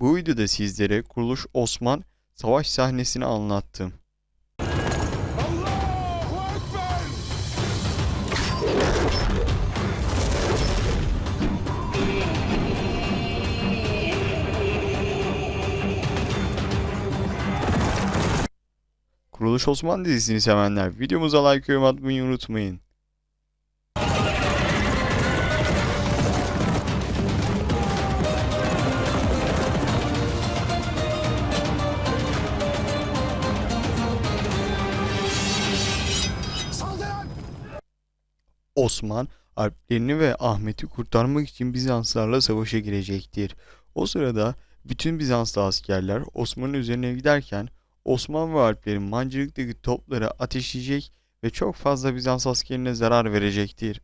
videoda sizlere Kuruluş Osman savaş sahnesini anlattım. Kuruluş Osman dizisini sevenler videomuza like yorum atmayı unutmayın. Osman, Alplerini ve Ahmet'i kurtarmak için Bizanslarla savaşa girecektir. O sırada bütün Bizanslı askerler Osman'ın üzerine giderken Osman ve Alplerin mancınıktaki topları ateşleyecek ve çok fazla Bizans askerine zarar verecektir.